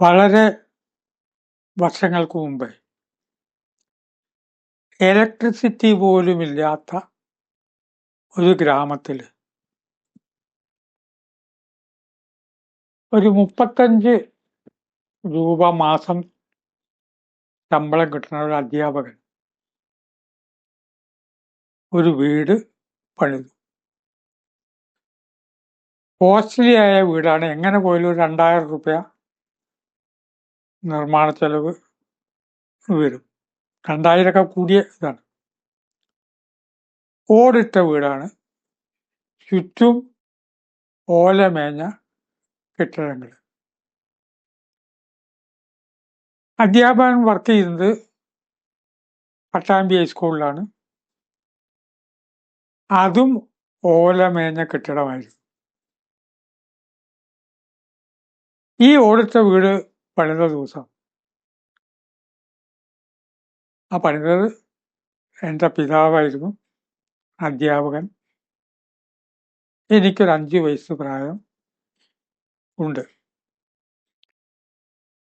വളരെ വർഷങ്ങൾക്ക് മുമ്പ്. ഇലക്ട്രിസിറ്റി പോലുമില്ലാത്ത ഒരു ഗ്രാമത്തിൽ ഒരു മുപ്പത്തഞ്ച് രൂപ മാസം ശമ്പളം കിട്ടുന്ന ഒരു അധ്യാപകൻ ഒരു വീട് പണിതു. കോസ്റ്റ്ലി ആയ വീടാണ്. എങ്ങനെ പോയാലും രണ്ടായിരം റുപ്യ നിർമ്മാണ ചെലവ് വരും. രണ്ടായിരമൊക്കെ കൂടിയ ഇതാണ്. ഓടിട്ട വീടാണ്. ചുറ്റും ഓലമേഞ്ഞ കെട്ടിടങ്ങൾ അധ്യാപകൻ വർക്ക് ചെയ്യുന്നത് പട്ടാമ്പി ഹൈസ്കൂളിലാണ് അതും ഓലമേഞ്ഞ കെട്ടിടമായിരുന്നു. ഈ ഓടിട്ട വീട് പണിത ദിവസം. ആ പണിതത് എന്റെ പിതാവായിരുന്നു അധ്യാപകൻ. എനിക്കൊരു അഞ്ച് വയസ്സ് പ്രായം ഉണ്ട്.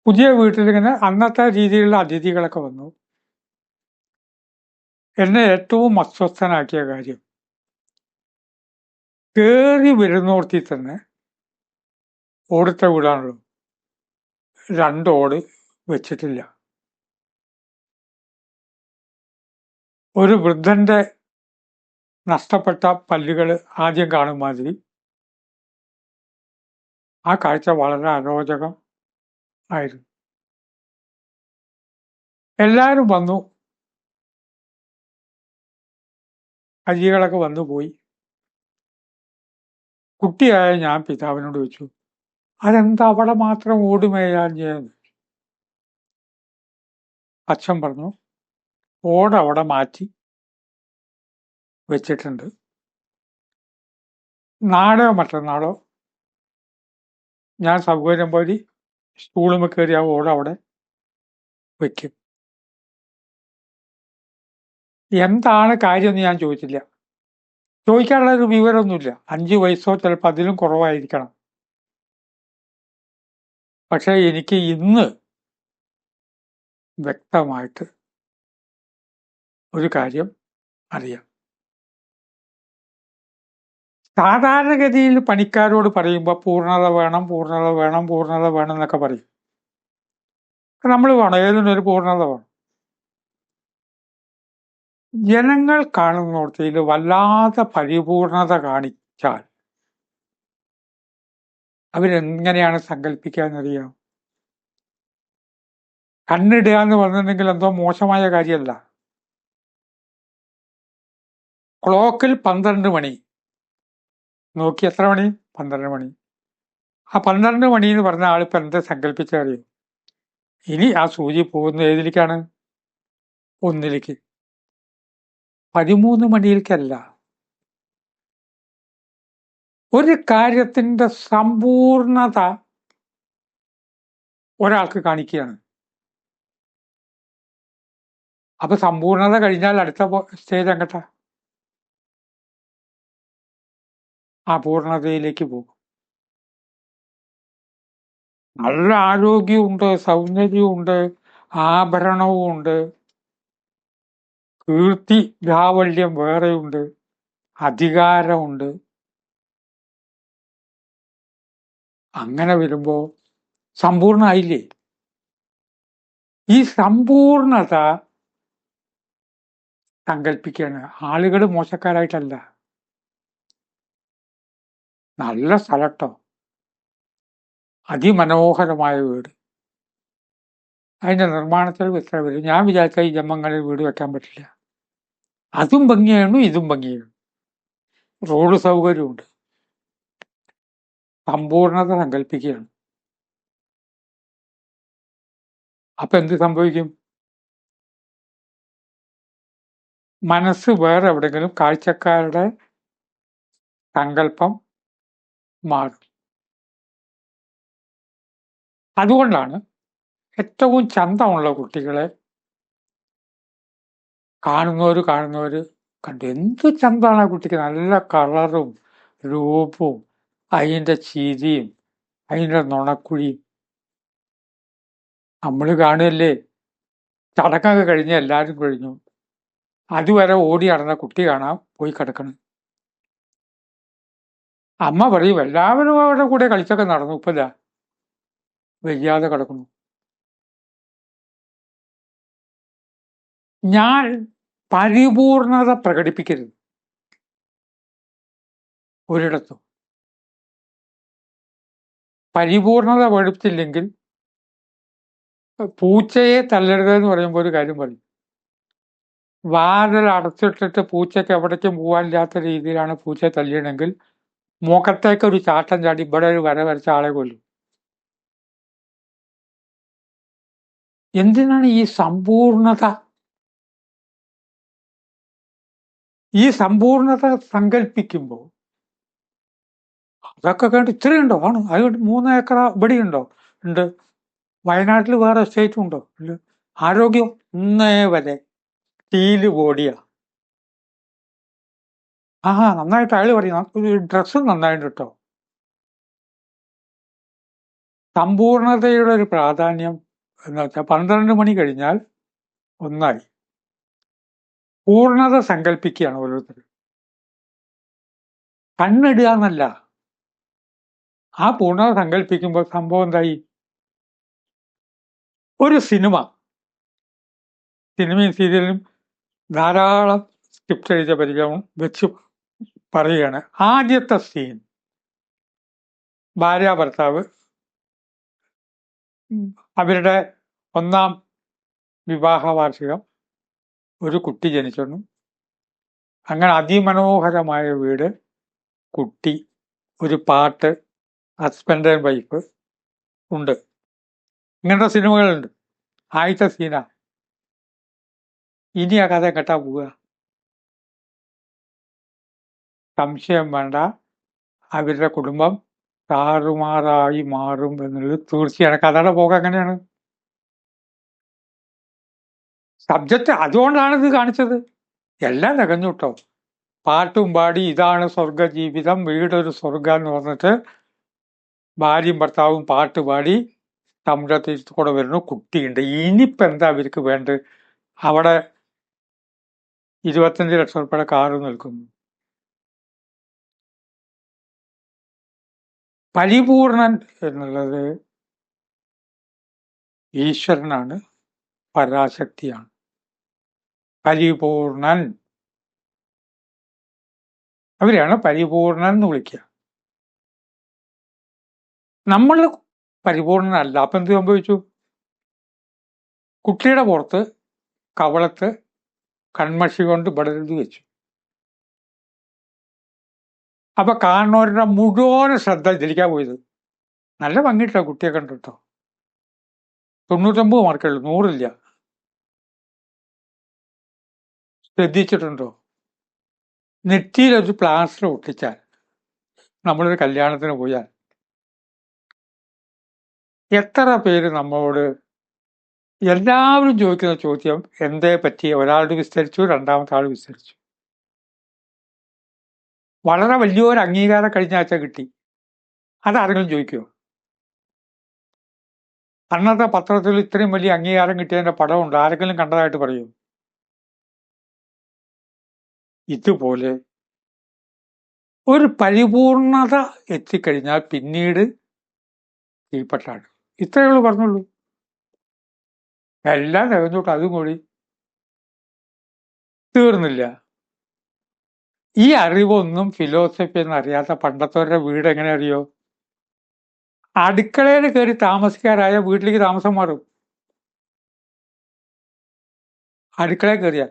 പുതിയ വീട്ടിലിങ്ങനെ അന്നത്തെ രീതിയിലുള്ള അതിഥികളൊക്കെ വന്നു. എന്നെ ഏറ്റവും അസ്വസ്ഥനാക്കിയ കാര്യം കയറി വരുന്നോർത്തി തന്നെ ഓടുത്ത വീടാണല്ലോ രണ്ട് ഓട് വെച്ചിട്ടില്ല. ഒരു വൃദ്ധന്റെ നഷ്ടപ്പെട്ട പല്ലുകൾ ആദ്യം കാണും മാതിരി. ആ കാഴ്ച വളരെ അരോചകം ആയിരുന്നു. എല്ലാവരും വന്നു. അജികളൊക്കെ വന്നു പോയി കുട്ടിയായ ഞാൻ പിതാവിനോട് ചോദിച്ചു അതെന്താ? അവിടെ മാത്രം ഓടുമേയാൻ ചെയ്യുന്നത് അച്ഛൻ പറഞ്ഞു ഓട് അവിടെ മാറ്റി വെച്ചിട്ടുണ്ട്. നാളെയോ മറ്റന്നാളോ ഞാൻ സൗകര്യം പോലെ സ്റ്റൂളുമ കയറി ആ ഓടവിടെ അവിടെ വെക്കും. എന്താണ് കാര്യമെന്ന് ഞാൻ ചോദിച്ചില്ല. ചോദിക്കാനുള്ള ഒരു വിവരമൊന്നുമില്ല. അഞ്ച് വയസ്സോ ചിലപ്പോൾ അതിലും കുറവായിരിക്കണം. പക്ഷേ എനിക്ക് ഇന്ന് വ്യക്തമായിട്ട് ഒരു കാര്യം അറിയാം. സാധാരണഗതിയിൽ പണിക്കാരോട് പറയുമ്പോൾ പൂർണത വേണം പൂർണത വേണം പൂർണത വേണം എന്നൊക്കെ പറയും. നമ്മൾ വേണം ഏതിനൊരു പൂർണത വേണം? ജനങ്ങൾ കാണുന്നിടത്തിൽ വല്ലാത്ത പരിപൂർണത കാണിച്ചാൽ അവരെങ്ങനെയാണ് സങ്കല്പിക്കാന്നറിയാം കണ്ണിടുക എന്ന് പറഞ്ഞിട്ടുണ്ടെങ്കിൽ എന്തോ മോശമായ കാര്യമല്ല. ക്ലോക്കിൽ പന്ത്രണ്ട് മണി. നോക്കി എത്ര മണി? പന്ത്രണ്ട് മണി. ആ പന്ത്രണ്ട് മണി എന്ന് പറഞ്ഞ ആളിപ്പോൾ എന്താ സങ്കല്പിച്ചറിയോ ഇനി ആ സൂചി പോകുന്ന ഏതിലേക്കാണ്? ഒന്നിലേക്ക്. പതിമൂന്ന് മണിയിലേക്കല്ല. ഒരു കാര്യത്തിന്റെ സമ്പൂർണത ഒരാൾക്ക് കാണിക്കുകയാണ്. അപ്പൊ സമ്പൂർണത കഴിഞ്ഞാൽ അടുത്ത സ്റ്റേജ് അങ്ങട്ട അപൂർണതയിലേക്ക് പോകും. നല്ല ആരോഗ്യമുണ്ട് സൗന്ദര്യമുണ്ട് ആഭരണവും ഉണ്ട് കീർത്തി ലാവല്യം വേറെയുണ്ട് അധികാരമുണ്ട്. അങ്ങനെ വരുമ്പോ സമ്പൂർണമായില്ലേ ഈ സമ്പൂർണത സങ്കല്പിക്കുകയാണ് ആളുകൾ മോശക്കാരായിട്ടല്ല. നല്ല സ്ഥലട്ടോ. അതിമനോഹരമായ വീട്. അതിന്റെ നിർമ്മാണത്തിൽ എത്ര വരും ഞാൻ വിചാരിച്ച ഈ ജമ്മങ്ങളിൽ വീട് വെക്കാൻ പറ്റില്ല. അതും ഭംഗിയാണ് ഇതും ഭംഗിയാണ് റോഡ് സൗകര്യമുണ്ട്. സമ്പൂർണത സങ്കല്പിക്കുകയാണ് അപ്പൊ എന്ത് സംഭവിക്കും? മനസ്സ് വേറെ എവിടെങ്കിലും കാഴ്ചക്കാരുടെ സങ്കല്പം മാറും. അതുകൊണ്ടാണ് ഏറ്റവും ചന്തമുള്ള കുട്ടികളെ കാണുന്നവർ കാണുന്നവർ കണ്ടു എന്ത് ചന്തമാണ് ആ കുട്ടിക്ക്? നല്ല കളറും രൂപവും അതിന്റെ ചീതിയും അതിന്റെ നുണക്കുഴിയും. നമ്മൾ കാണുകയല്ലേ? ചടങ്ങൊക്കെ കഴിഞ്ഞ് എല്ലാവരും കഴിഞ്ഞു. അതുവരെ ഓടി നടന്ന കുട്ടി കാണാം പോയി കിടക്കണം. അമ്മ പറയും എല്ലാവരും അവരുടെ കൂടെ കളിച്ചൊക്കെ നടന്നു ഇപ്പല്ല വയ്യാതെ കിടക്കുന്നു. ഞാൻ പരിപൂർണത പ്രകടിപ്പിക്കരുത്. ഒരിടത്തും. പരിപൂർണത വെളുത്തില്ലെങ്കിൽ പൂച്ചയെ തല്ലരുത് എന്ന് പറയുമ്പോൾ ഒരു കാര്യം പറയും. വാതിൽ അടച്ചിട്ടിട്ട് പൂച്ചയ്ക്ക് എവിടേക്കും പോകാനില്ലാത്ത രീതിയിലാണ് പൂച്ചയെ തല്ലിയണമെങ്കിൽ മുഖത്തേക്ക് ഒരു ചാട്ടം ചാടി ഇവിടെ ഒരു വര വരച്ച ആളെ കൊല്ലും. എന്തിനാണ് ഈ സമ്പൂർണത? ഈ സമ്പൂർണത സങ്കല്പിക്കുമ്പോൾ അതൊക്കെ കണ്ട് ഇത്രയുണ്ടോ ആണ്. അതുകൊണ്ട് മൂന്ന് ഏക്കർ ഇവിടെ ഉണ്ടോ? ഉണ്ട്. വയനാട്ടിൽ വേറെ സ്റ്റേറ്റ് ഉണ്ടോ? ഇല്ല. ആരോഗ്യം ഇന്നേ വരെ തീൽ ഓടിയ. ആഹാ നന്നായിട്ട് അയാൾ പറയും ഡ്രസ്സ് നന്നായിട്ട് കിട്ടോ സമ്പൂർണതയുടെ ഒരു പ്രാധാന്യം എന്ന് വെച്ചാൽ പന്ത്രണ്ട് മണി കഴിഞ്ഞാൽ ഒന്നായി. പൂർണത സങ്കല്പിക്കുകയാണ് ഓരോരുത്തർ കണ്ണിടുക എന്നല്ല. ആ പൂർണത സങ്കല്പിക്കുമ്പോൾ സംഭവം എന്തായി? ഒരു സിനിമ. സിനിമയും സീരിയലും ധാരാളം സ്ക്രിപ്റ്റ് എഴുതിയ പരിചയം വെച്ച് പറയുകയാണ്. ആദ്യത്തെ സീൻ. ഭാര്യ ഭർത്താവ് അവരുടെ ഒന്നാം വിവാഹ വാർഷികം. ഒരു കുട്ടി ജനിച്ചു അങ്ങനെ അതിമനോഹരമായ വീട് കുട്ടി ഒരു പാട്ട് ഹസ്ബൻഡ് ആൻഡ് വൈഫ് ഉണ്ട്. ഇങ്ങനത്തെ സിനിമകളുണ്ട്. ആദ്യത്തെ സീന. ഇനി ആ കഥ കേട്ടാ പോവുക. സംശയം വേണ്ട. അവരുടെ കുടുംബം താറുമാറായി മാറും എന്നുള്ളത് തീർച്ചയാണ്. കഥയുടെ പോക്ക് എങ്ങനെയാണ്? സബ്ജക്റ്റ് അതുകൊണ്ടാണ് ഇത് കാണിച്ചത്. എല്ലാം തികഞ്ഞു കേട്ടോ. പാട്ടും പാടി ഇതാണ് സ്വർഗ ജീവിതം വീടൊരു സ്വർഗം എന്ന് പറഞ്ഞിട്ട് ഭാര്യയും ഭർത്താവും പാട്ട് പാടി സമുദ്രത്തിൽ കൂടെ വരുന്നു കുട്ടിയുണ്ട്. ഇനിയിപ്പോൾ എന്താ അവർക്ക് വേണ്ടത്? അവിടെ ഇരുപത്തഞ്ച് ലക്ഷം ഉൾപ്പെടെ കാറ് നിൽക്കുന്നു. പരിപൂർണൻ എന്നുള്ളത് ഈശ്വരനാണ് പരാശക്തിയാണ്. പരിപൂർണൻ. അവരെയാണ് പരിപൂർണൻ എന്ന് വിളിക്കുക. നമ്മൾ പരിപൂർണനല്ല. അപ്പം എന്ത് സംഭവിച്ചു? കുട്ടിയുടെ പുറത്ത് കവളത്ത് കൺമഷി കൊണ്ട് ബടരുതി വെച്ചു. അപ്പൊ കാണുന്നവരുടെ മുഴുവൻ ശ്രദ്ധ ഇതിലേക്കാ പോയത്. നല്ല ഭംഗിയിട്ടാ കുട്ടിയെ കണ്ടിട്ടോ. തൊണ്ണൂറ്റൊമ്പത് മാർക്കുള്ളൂ നൂറില്ല. ശ്രദ്ധിച്ചിട്ടുണ്ടോ? നെറ്റിയിലൊരു പ്ലാസ്റ്റർ ഒട്ടിച്ചാൽ നമ്മളൊരു കല്യാണത്തിന് പോയാൽ എത്ര പേര് നമ്മളോട് എല്ലാവരും ചോദിക്കുന്ന ചോദ്യം എന്തേ പറ്റി? ഒരാളുടെ വിസ്തരിച്ചു രണ്ടാമത്തെ ആൾ വിസ്തരിച്ചു. വളരെ വലിയൊരു അംഗീകാരം കഴിഞ്ഞ ആഴ്ച കിട്ടി. അതാരെങ്കിലും ചോദിക്കുമോ അന്നത്തെ പത്രത്തിൽ ഇത്രയും വലിയ അംഗീകാരം കിട്ടിയതിന്റെ പടമുണ്ട്. ആരെങ്കിലും കണ്ടതായിട്ട് പറയൂ? ഇതുപോലെ ഒരു പരിപൂർണത എത്തിക്കഴിഞ്ഞാൽ പിന്നീട് കീഴ്പ്പെട്ടാണ്. ഇത്രയേ ഉള്ളൂ പറഞ്ഞുള്ളൂ. എല്ലാം തികഞ്ഞോട്ട് അതും കൂടി. തീർന്നില്ല. ഈ അറിവൊന്നും ഫിലോസഫി എന്നറിയാത്ത പണ്ടത്തവരുടെ വീട് എങ്ങനെ അറിയോ അടുക്കളയിൽ കയറി താമസിക്കാറായ വീട്ടിലേക്ക് താമസം മാറും. അടുക്കളയിൽ കയറിയാൽ.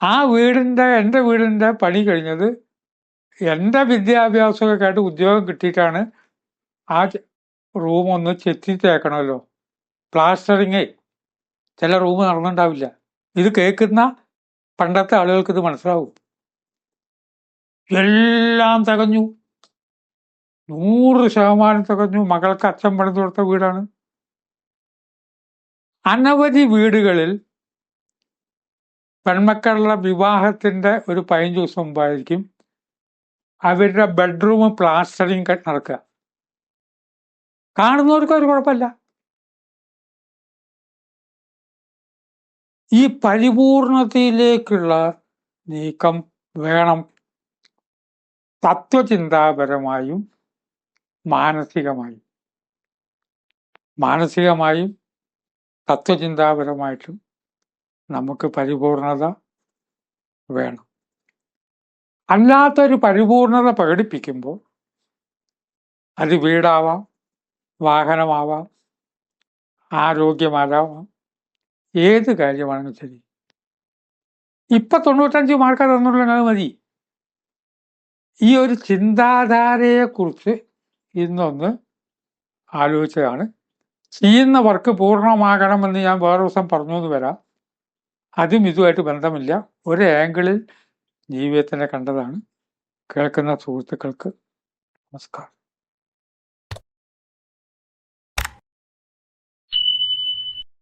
ആ വീടിന്റെ എന്റെ വീടിന്റെ പണി കഴിഞ്ഞത് എന്റെ വിദ്യാഭ്യാസമൊക്കെ ആയിട്ട് ഉദ്യോഗം കിട്ടിയിട്ടാണ് ആ റൂം ഒന്ന് ചെത്തി തേക്കണമല്ലോ പ്ലാസ്റ്ററിങ്ങേ ചില റൂം നടന്നുണ്ടാവില്ല. ഇത് കേൾക്കുന്ന പണ്ടത്തെ ആളുകൾക്ക് ഇത് മനസ്സിലാവും. എല്ലാം തികഞ്ഞു. നൂറ് ശതമാനം തികഞ്ഞു മകൾക്ക് അച്ഛൻ പണിത് കൊടുത്ത വീടാണ്. അനവധി വീടുകളിൽ പെൺമക്കളുടെ വിവാഹത്തിന്റെ ഒരു പതിനഞ്ച് ദിവസം മുമ്പായിരിക്കും അവരുടെ ബെഡ്റൂം പ്ലാസ്റ്ററിങ് നടക്കുക. കാണുന്നവർക്ക് ഒരു കുഴപ്പമില്ല. ഈ പരിപൂർണതയിലേക്കുള്ള നീക്കം വേണം. തത്വചിന്താപരമായും മാനസികമായും. മാനസികമായും തത്വചിന്താപരമായിട്ടും നമുക്ക് പരിപൂർണത വേണം. അല്ലാത്തൊരു പരിപൂർണത പ്രകടിപ്പിക്കുമ്പോൾ അത് വീടാവാം. വാഹനമാവാം ആരോഗ്യമാരാവാം ഏത് കാര്യമാണെങ്കിലും ശരി. ഇപ്പൊ തൊണ്ണൂറ്റഞ്ച് മാർക്ക് തന്നുള്ളത് മതി. ഈ ഒരു ചിന്താധാരയെക്കുറിച്ച് ഇന്നൊന്ന് ആലോചിച്ചതാണ്. ചെയ്യുന്ന വർക്ക് പൂർണമാകണമെന്ന് ഞാൻ വേറെ ദിവസം പറഞ്ഞു എന്ന് വരാം. അതും ഇതുമായിട്ട് ബന്ധമില്ല. ഒരു ആംഗിളിൽ ജീവിതത്തിനെ കണ്ടതാണ്. കേൾക്കുന്ന സുഹൃത്തുക്കൾക്ക് നമസ്കാരം.